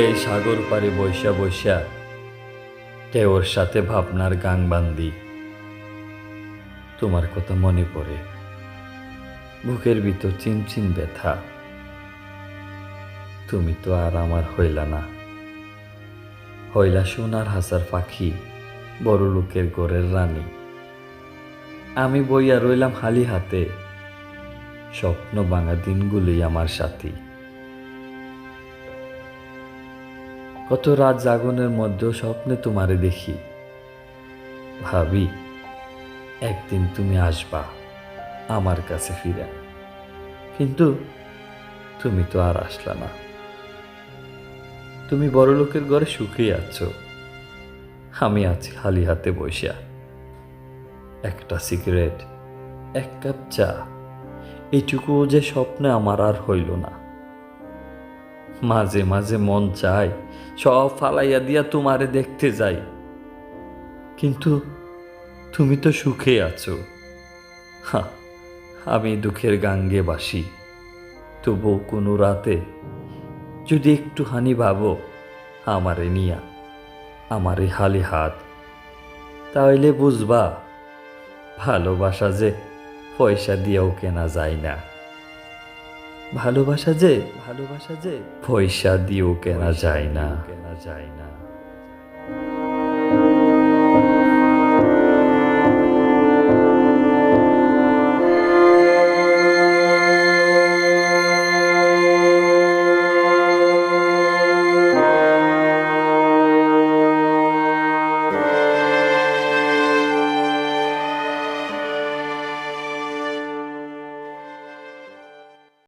পুকুর পাড়ে বৈশা বৈশা ঢেউর সাথে ভাবনার গাং বান্দি। তোমার কথা মনে পড়ে, বুকের ভিতর চিনচিন ব্যথা। তুমি তো আর আমার হইলা না। হইলা সোনার হাসার পাখি, বড় লোকের গোরের রানী। আমি বইয়া রইলাম হালি হাতে, স্বপ্ন ভাঙা দিনগুলোই আমার সাথী। কত রাত জাগনের মধ্যেও স্বপ্নে তোমারে দেখি। ভাবি, একদিন তুমি আসবা আমার কাছে ফিরে। কিন্তু তুমি তো আর আসলা না। তুমি বড় লোকের ঘরে সুখেই আছো। আমি আছি খালি হাতে বসিয়া। একটা সিগারেট, এক কাপ চা এইটুকু যে স্বপ্নে আমার আর হইল না। মাঝে মাঝে মন চায় সব ফালাইয়া দিয়া তোমারে দেখতে যাই। কিন্তু তুমি তো সুখে আছো। হা, আমি দুঃখের গাঙ্গে বাসি। তবু কোনো রাতে যদি একটুখানি ভাবো আমারে নিয়া আমারে হালি হাত তাহলে বুঝবা ভালোবাসা যে পয়সা দিয়েও কেনা যায় না। ভালোবাসা যে ভালোবাসা যে। পয়সা দিয়েও কেনা যায় না। কেনা যায় না।